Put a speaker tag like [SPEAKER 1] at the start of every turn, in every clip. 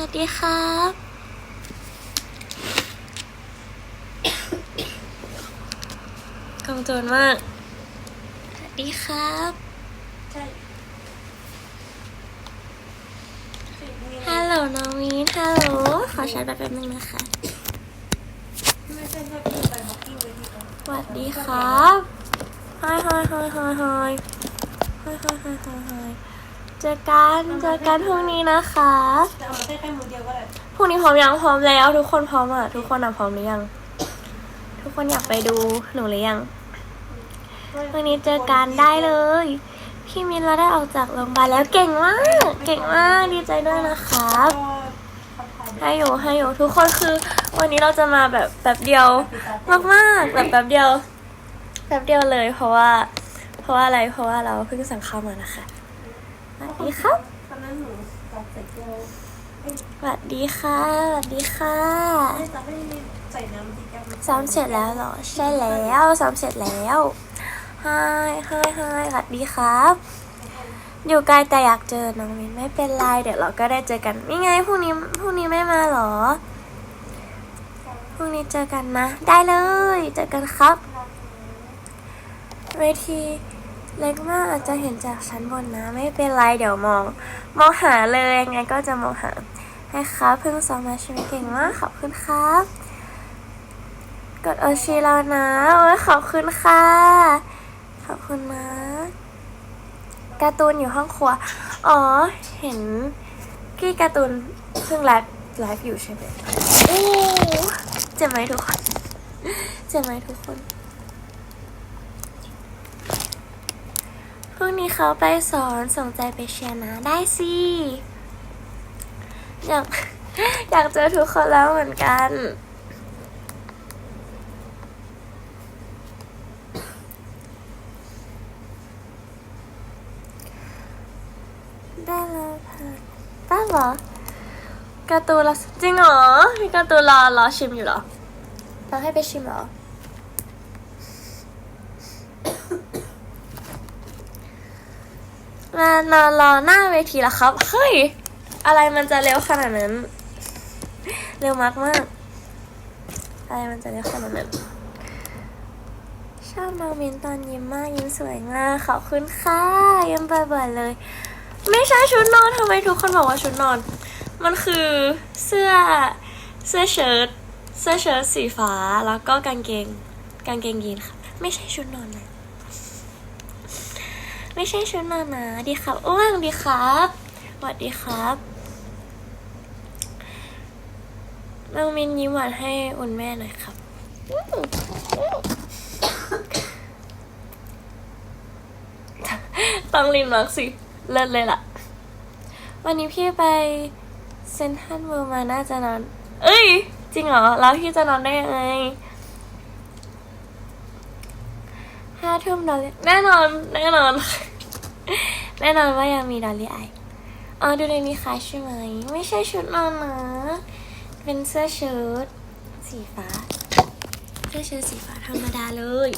[SPEAKER 1] วัสดีครับกำจนมาก สวัสดีครับ
[SPEAKER 2] ใช่
[SPEAKER 1] ฮัลโหลน้องมีนฮัลโหล ขอชาร์จแบตแป๊บนึงนะคะ
[SPEAKER 2] ไม่ใช่แค่พี่ไปฮอกกิ้งเลยพี่ไป
[SPEAKER 1] สวัสดีครับฮายฮายฮายฮายฮายฮายฮายฮายฮายฮาย เจอกันเจอกันพรุ่งนี้นะคะ
[SPEAKER 2] จะเอามาแค่แค่มือเดียวก็ได้
[SPEAKER 1] พรุ่งนี้พร้อมยังพร้อมแล้วทุกคนพร้อมอะทุกคนอะพร้อมหรือยัง ทุกคนอยากไปดูหนูหรือยังวันนี้เจอกันได้เลย พี่มินเราได้ออกจากโรงพยาบาลแล้วเก่งมาก เก่งมากดีใจด้วยนะครับ
[SPEAKER 2] ก็ทักทาย
[SPEAKER 1] ให้อยู่ให้อยู่ทุกคนคือ วันนี้เราจะมาแบบแบบเดียวมากๆแบบแบบเดียวแบบเดียวเลย เพราะว่า เพราะว่าอะไรเพราะว่าเราเพิ่งสั่งข้าวมานะคะส วัสดีครับ
[SPEAKER 2] ตอนนั้นหนูตัดใส่เกลือเอ้ย
[SPEAKER 1] สวัสดีค่ะสวัสดีค่ะ
[SPEAKER 2] ไม่ตัดไม่ใส่น้ำที่แก้ว
[SPEAKER 1] ซ้อมเสร็จแล้วเหรอ ใช่แล้วซ้อมเสร็จแล้วฮายฮายฮายสวัสดีครับ อยู่ไกลแต่อยากเจอน้องมินไม่เป็นไรเดี๋ยวเราก็ได้เจอกันนี่ไงพรุ่งนี้พรุ่งนี้ไม่มาเหรอพรุ่งนี้เจอกันนะ ได้เลย เจอกันครับ เวที เล็กมากอาจจะเห็นจากชั้นบนนะ ไม่เป็นไรเดี๋ยวมอง มองหาเลยยังไงก็จะมองหาให้ครับเพิ่งซ้อมมาช่ไหมเก่งมากขอบคุณครับ กดโอชีแล้วนะโอ้ยขอบคุณค่ะ ขอบคุณนะการ์ตูนอยู่ห้องครัว อ๋อ เห็นพี่การ์ตูนเพิ่งไลฟ์ไลฟ์อยู่ใช่ไหมโอ้เจ็บไหมทุกคน เจ็บไหมทุกคน รุ่งนี้เขาไปสอนส่งใจไปเชียร์นะได้สิอยากอยากเจอทุกคนแล้วเหมือนกัน ได้แล้วค่ะได้เหรอการ์ตูนเราจริงเหรอมีการ์ตูนรอรอชิมอยู่เหรอเราให้ไปชิมเหรอ มานอนรอหน้าเวทีแล้วครับ เฮ้ย อะไรมันจะเร็วขนาดนั้น เร็วมากมากอะไรมันจะเร็วขนาดนั้นชอบน้องมินตอนยิ้มมากยิ้มสวยมากขอบคุณค่ะยิ้มบ่อยๆเลย ไม่ใช่ชุดนอนทำไมทุกคนบอกว่าชุดนอน มันคือเสื้อเสื้อเชิ้ตเสื้อเชิ้ตสีฟ้าแล้วก็กางเกงกางเกงยีนค่ะ ไม่ใช่ชุดนอนนะ ไม่ใช่ชุดนอนนะดีครับอ้วงดีครับสวัสดีครับน้องมินยิ้มหวานให้อุ่นแม่หน่อยครับ ต้องลินมักสิ เลิศเลยล่ะ วันนี้พี่ไปเซนทรัลเวิลด์มาน่าจะนอน เอ้ย จริงเหรอ แล้วพี่จะนอนได้ยังไงห้าทุ่มดอลลี่แน่นอน แน่นอน แน่นอนว่ายังมีดอลลี่ไออ๋อดูในนี้ค่ะใช่ไหม ไม่ใช่ชุดนอนนะเป็นเสื้อเชิ้ตสีฟ้า เสื้อเชิ้ตสีฟ้าธรรมดาเลย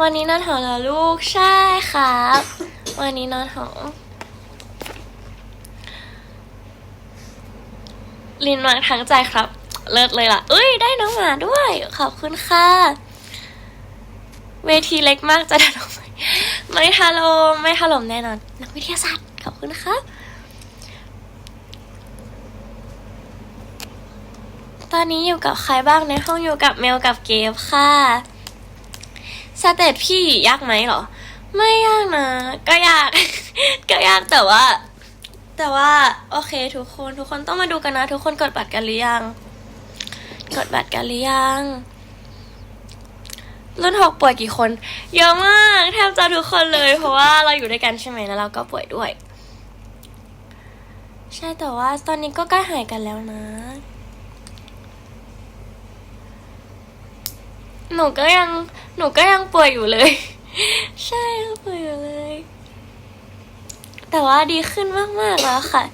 [SPEAKER 1] วันนี้นอนหอเหรอลูกใช่ครับ วันนี้นอนหอลินวางทั้งใจครับ เลิศเลยล่ะ เอ้ย ได้น้องหมาด้วย ขอบคุณค่ะ เวทีเล็กมากจะถล่มไหมไม่ถล่มไม่ถล่มแน่นอน นักวิทยาศาสตร์ขอบคุณครับตอนนี้อยู่กับใครบ้างในห้องอยู่กับเมลกับเกฟค่ะสเตตพี่ยากไหมหรอ ไม่ยากนะ ก็ยาก ก็ยากแต่ว่า แต่ว่าโอเคทุกคนทุกคนต้องมาดูกันนะ ทุกคนกดบัตรกันหรือยัง กดบัตรกันหรือยัง รุ่นหกป่วยกี่คน เยอะมากแทบจะทุกคนเลย เพราะว่าเราอยู่ด้วยกันใช่ไหมแล้วเราก็ป่วยด้วย ใช่แต่ว่าตอนนี้ก็ใกล้หายกันแล้วนะ หนูก็ยังหนูก็ยังป่วยอยู่เลย ใช่ป่วยอยู่เลย แต่ว่าดีขึ้นมากๆแล้วค่ะ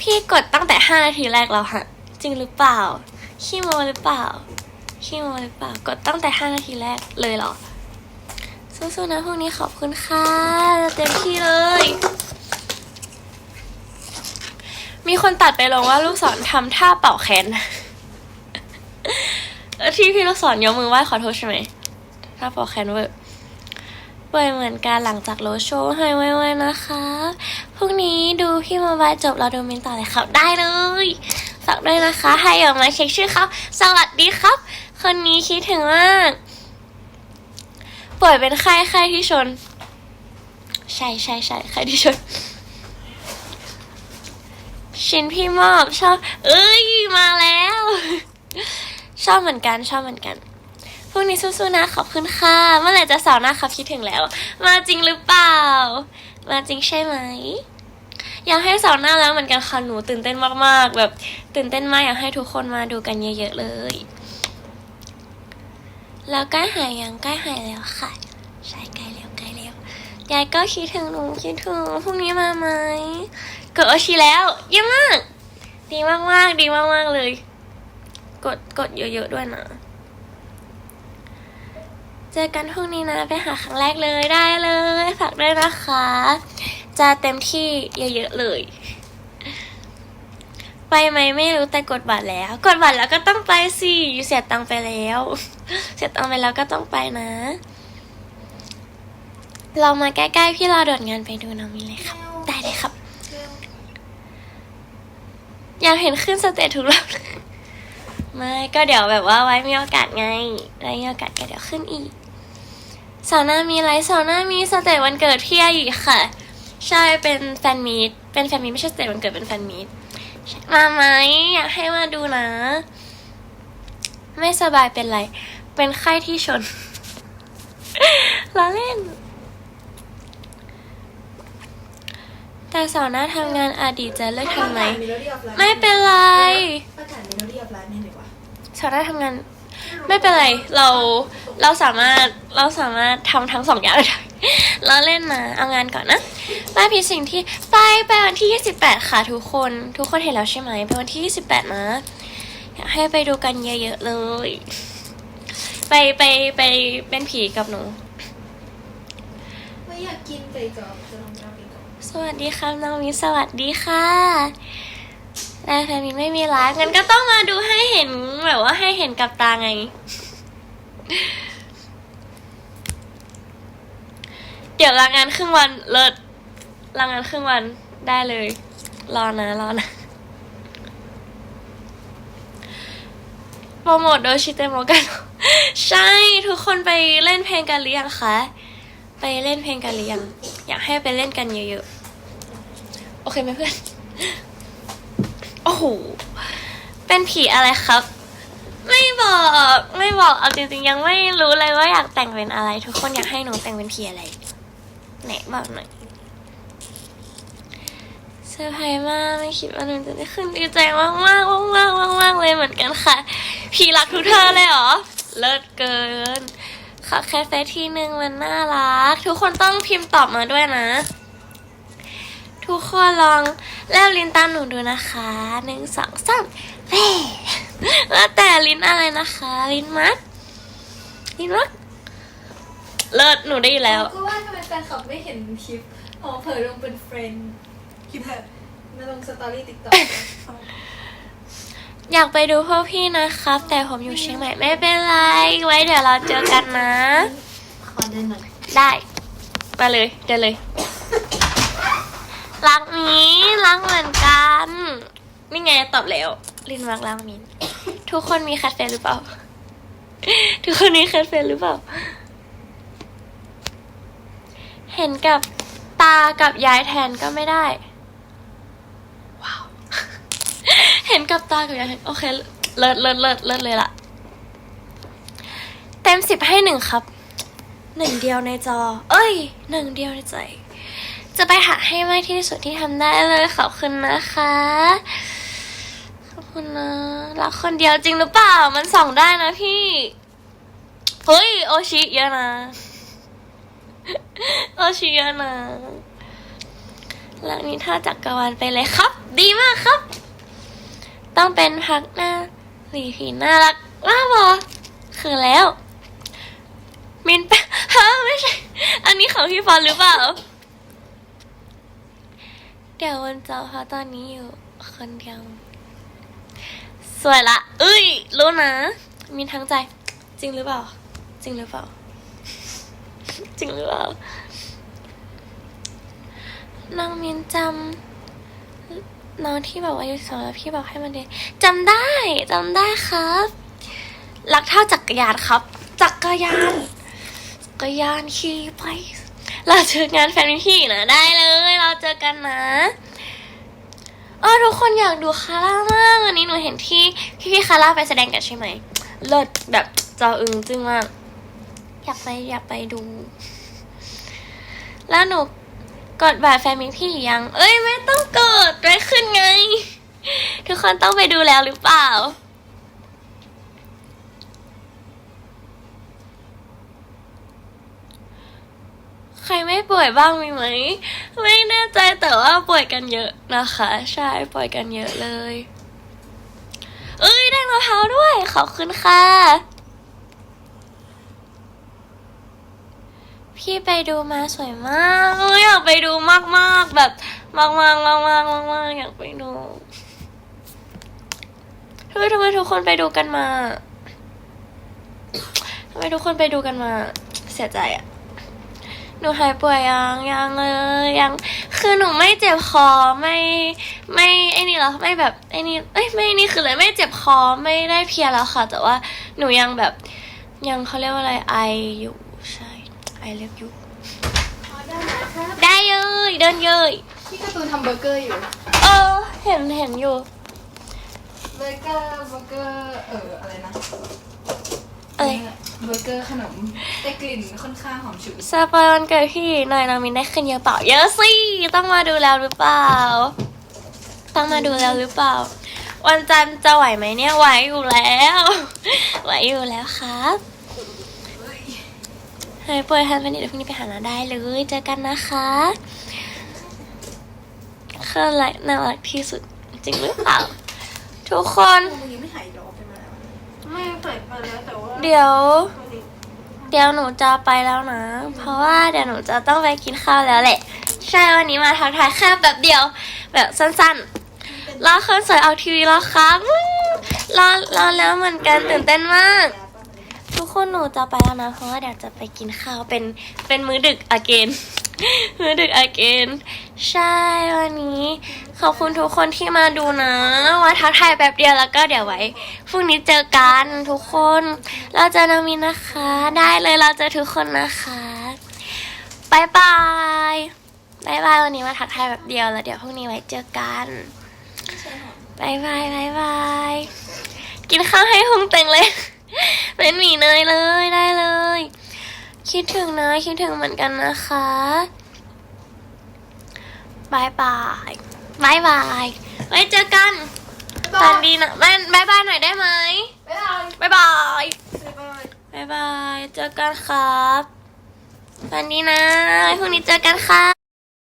[SPEAKER 1] พี่กดตั้งแต่ห้านาทีแรกแล้วฮะ จริงหรือเปล่าขี้โมหรือเปล่าขี้โมหรือเปล่ากดตั้งแต่ห้านาทีแรกเลยเหรอ สู้ๆนะพรุ่งนี้ขอบคุณค่ะเต็มที่เลย มีคนตัดไปลงว่าลูกศรทำท่าเป่าแขนที่พี่ลูกศรยกมือไหว้ขอโทษใช่ไหมท่าเป่าแขนเวอร์เปิดเหมือนกันหลังจากโรโชว์ให้ไว้ๆนะคะ พรุ่งนี้ดูพี่มาบายจบเราดูมินต่อเลยครับ ได้เลย ฝากด้วยนะคะให้ออกมาเช็คชื่อเขาสวัสดีครับ คนนี้คิดถึงมากป่วยเป็นไข้ไข้ที่ชน ใช่ใช่ใช่ไข้ที่ชน ชินพี่มอบชอบ เอ้ยมาแล้ว ชอบเหมือนกันชอบเหมือนกันพรุ่งนี้สู้ๆนะขอบคุณค่ะ เมื่อไหร่จะสาวหน้าครับคิดถึงแล้ว มาจริงหรือเปล่า มาจริงใช่ไหม อยากให้สาวหน้าแล้วเหมือนกันค่ะหนูตื่นเต้นมากๆ แบบตื่นเต้นมากอยากให้ทุกคนมาดูกันเยอะๆเลย แล้วใกล้หายยังใกล้หายแล้วค่ะใช่ใกล้แล้วใกล้แล้วยายก็คิดถึงหนูคิดถึงพรุ่งนี้มาไหมกดโอชิแล้วเยี่ยมมาก ดีมากมากๆดีมากมากๆเลย กดกดเยอะๆด้วยนะเจอกันพรุ่งนี้นะ ไปหาครั้งแรกเลยได้เลย ฝากด้วยนะคะ จะเต็มที่เยอะๆเลย ไปไหมไม่รู้แต่กดบัตรแล้ว กดบัตรแล้วก็ต้องไปสิเสียตังไปแล้ว เสียตังไปแล้วก็ต้องไปนะ เรามาใกล้ๆพี่รอโดดงานไปดูน้องมินเลยครับ ได้เลยครับ อยากเห็นขึ้นสเตจทุกรอบไม่ก็เดี๋ยวแบบว่าไว้มีโอกาสไงไว้มีโอกาสก็เดี๋ยวขึ้นอีกสาร์หน้ามีไลฟ์สาร์หน้ามีสเตจวันเกิดพี่อาอีกค่ะ ใช่เป็นแฟนมีตเป็นแฟนมีตไม่ใช่สเตจวันเกิดเป็นแฟนมีตใช่มาไหมอยากให้มาดูนะ ไม่สบายเป็นไร เป็นไข้ที่ชนล้อเล่น แต่เสาร์หน้าทำงานอดีตจะเลิกทำไหม ไม่เป็นไร
[SPEAKER 2] ประกาศเมโลดี้ออฟไลน์ไม่ไหนวะ
[SPEAKER 1] ชาวได้ทำงาน ไม่เป็นไร เราเราสามารถเราสามารถทำทั้งสองอย่างได้ เราเล่นนะเอางานก่อนนะบ้านพีสิ่งที่ไปไปวันที่ 28 ค่ะทุกคน ทุกคนเห็นแล้วใช่ไหมไปวันที่ 28 นะอยากให้ไปดูกันเยอะๆเลย ไปไปไปเป็นผีกับหนู
[SPEAKER 2] ไม่อยากกินไก่กรอบจะลองทำไก่กรอบ
[SPEAKER 1] สวัสดีครับน้องมินสวัสดีค่ะแต่แฟนมินไม่มีไลฟ์งั้นก็ต้องมาดูให้เห็นแบบว่าให้เห็นกับตาไง เดี๋ยวลางานครึ่งวันเลิศลางานครึ่งวันได้เลย รอนะรอนะโปรโมทโดยชิเตโมกัน ใช่ทุกคนไปเล่นเพลงกันหรือยังคะ ไปเล่นเพลงกันหรือยัง อยากให้ไปเล่นกันเยอะๆ โอเคไหมเพื่อน โอ้โห เป็นผีอะไรครับ ไม่บอก ไม่บอก เอาจริงๆ ยังไม่รู้เลยว่าอยากแต่งเป็นอะไร ทุกคนอยากให้หนูแต่งเป็นผีอะไร ไหนบอกหน่อยเซอร์ไพรส์มากไม่คิดว่าหนูจะได้ขึ้นดีใจมากมากมากมากมากมากๆเลยเหมือนกันค่ะผีรักทุกเธอเลยเหรอ เลิศเกินขอแค่เฟซทีหนึ่งมันน่ารัก ทุกคนต้องพิมพ์ตอบมาด้วยนะ ทุกคนลองแลบลิ้นตามหนูดูนะคะหนึ่งสองสามแม่แล้วแต่ลิ้นอะไรนะคะ ลิ้นมัดลิ้นมัด เลิศหนูได้ยินแล้ว
[SPEAKER 2] ก็ว่าทำไมแฟนคลับไม่เห็นคลิปอ๋อเผยลงเป็นเฟรนด์คลิปแบบมาลงสตอรี่ติ๊กต็อก
[SPEAKER 1] อยากไปดูพวกพี่นะครับ แต่ผมอยู่เชียงใหม่ไม่เป็นไร ไว้เดี๋ยวเราเจอกันนะ
[SPEAKER 2] ขอเดินหน่อย
[SPEAKER 1] ได้ มาเลยเดี๋ยวเลย รักนี้รักเหมือนกัน นี่ไงตอบแล้วลินรักรักมิน ทุกคนมีแคทเฟนหรือเปล่า ทุกคนมีแคทเฟนหรือเปล่า เห็นกับตากับยายแทนก็ไม่ได้ ว้าว เห็นกับตากับยายแทนโอเค เลิศเลิศเลิศเลิศเลยล่ะ เต็มสิบให้หนึ่งครับ หนึ่งเดียวในจอ เอ้ย หนึ่งเดียวในใจ จะไปหาให้มากที่สุดที่ทำได้เลยขอบคุณนะคะ ขอบคุณนะ รักคนเดียวจริงหรือเปล่า มันส่องได้นะพี่ เฮ้ย โอชิเยอะนะ โอชิเยนะแล้วนี้ถ้าจักรวาลไปเลยครับ ดีมากครับ ต้องเป็นพักหน้าหลีผีน่ารักว้าบอคือแล้ว มินแปะฮะไม่ใช่ อันนี้ของพี่ฟอนหรือเปล่า เดี๋ยววันเจ้าเพราะตอนนี้อยู่คนเดียว สวยละเอ้ยรู้นะมีทั้งใจ จริงหรือเปล่า จริงหรือเปล่า จริงหรือเปล่าน้องมินจำน้องที่บอกว่าอายุสองแล้วพี่บอกให้มันเดนจำได้จำได้ครับรักเท่าจักรยานครับ จักรยาน จักรยานขี่ไป เราเจองานแฟนพี่นะได้เลย เราเจอกันนะเออทุกคนอยากดูคาร่ามากวันนี้หนูเห็นที่พี่พี่คาร่าไปแสดงกันใช่ไหมเลิศแบบจออึงจึงมาก อยากไปอยากไปดู แล้วหนูกดบัตรแฟนมิพี่ยัง เอ้ยไม่ต้องกดไว้ขึ้นไง ทุกคนต้องไปดูแล้วหรือเปล่า ใครไม่ป่วยบ้างมีไหม ไม่แน่ใจแต่ว่าป่วยกันเยอะนะคะ ใช่ป่วยกันเยอะเลย เอ้ยได้มะพร้าวด้วย ขอบคุณค่ะ พี่ไปดูมาสวยมากอยากไปดูมากๆแบบมากๆมากมากมากอยากไปดูทำไมทำไมทุกคนไปดูกันมาทำไมทุกคนไปดูกันมา เสียใจอะหนูหายป่วยยังยังเลยยัง คือหนูไม่เจ็บคอไม่ไม่ไอ้นี่หรอไม่แบบไอ้นี่เอ้ยไม่นี่คือเลยไม่เจ็บคอไม่ได้เพียแล้วค่ะ แต่ว่าหนูยังแบบยังเขาเรียกว่าอะไรไออยู่ ใช่ไอเล็บอยู่
[SPEAKER 2] ได้ไหมครับ
[SPEAKER 1] ได้เย้ยเดินเย้ย
[SPEAKER 2] พี่การ์ตูนทำเบอร์เกอร์อยู่
[SPEAKER 1] เออ เห็นเห็นอยู่
[SPEAKER 2] เบอร์เกอร์เบอร์เกอร์เอออะไรนะ
[SPEAKER 1] เอ้ย
[SPEAKER 2] เบอร์เกอร์ขนมแต่กลิ่นค่อนข้างหอมฉุน
[SPEAKER 1] สปอยวันเกิดพี่หน่อยน้องมินได้ขึ้นเยอะเปล่าเยอะสิต้องมาดูแล้วหรือเปล่า ต้องมาดูแล้วหรือเปล่า วันจันทร์จะไหวไหมเนี่ยไหวอยู่แล้ว ไหวอยู่แล้วครับ หายป่วยทันวันนี้เดี๋ยวพรุ่งนี้ไปหาน้าได้เลย เจอกันนะคะคืออะไรน่ารักที่สุดจริงหรือเปล่า ทุกคน
[SPEAKER 2] มึงยังไม่หายดอกใช่ไหมไม่หายไปแล้วแต่ว่า
[SPEAKER 1] เดี๋ยว เดี๋ยวหนูจะไปแล้วนะ เพราะว่าเดี๋ยวหนูจะต้องไปกินข้าวแล้วแหละ ใช่วันนี้มาทักทายแค่แบบเดียว แบบสั้นๆรอคนสวยออกทีวีแล้วครับรอรอแล้วเหมือนกันตื่นเต้นมาก ทุกคนหนูจะไปแล้วนะ เพราะว่าเดี๋ยวจะไปกินข้าวเป็นเป็นมื้อดึกอเกนมื้อดึกอเกนใช่วันนี้ ขอบคุณทุกคนที่มาดูนะว่าทักทายแบบเดียวแล้วก็เดี๋ยวไว้พรุ่งนี้เจอกันทุกคน เราจอนามินนะคะ ได้เลยเราจอทุกคนนะคะบายบายบายบายวันนี้มาทักทายแบบเดียวแล้วเดี๋ยวพรุ่งนี้ไว้เจอกันบายบายบายบายกินข้าวให้หุงเต็งเลย เป็นหมีเนยเลยได้เลย คิดถึงนะคิดถึงเหมือนกันนะคะบายบายบายบายไว้เจอกันตอนดีนะแม่บายบายหน่อยได้ไหม
[SPEAKER 2] บ๊ายบาย
[SPEAKER 1] บายบาย
[SPEAKER 2] บ๊ายบาย
[SPEAKER 1] บายบายเจอกันครับวันนี้นะไว้พรุ่งนี้เจอกันค่ะ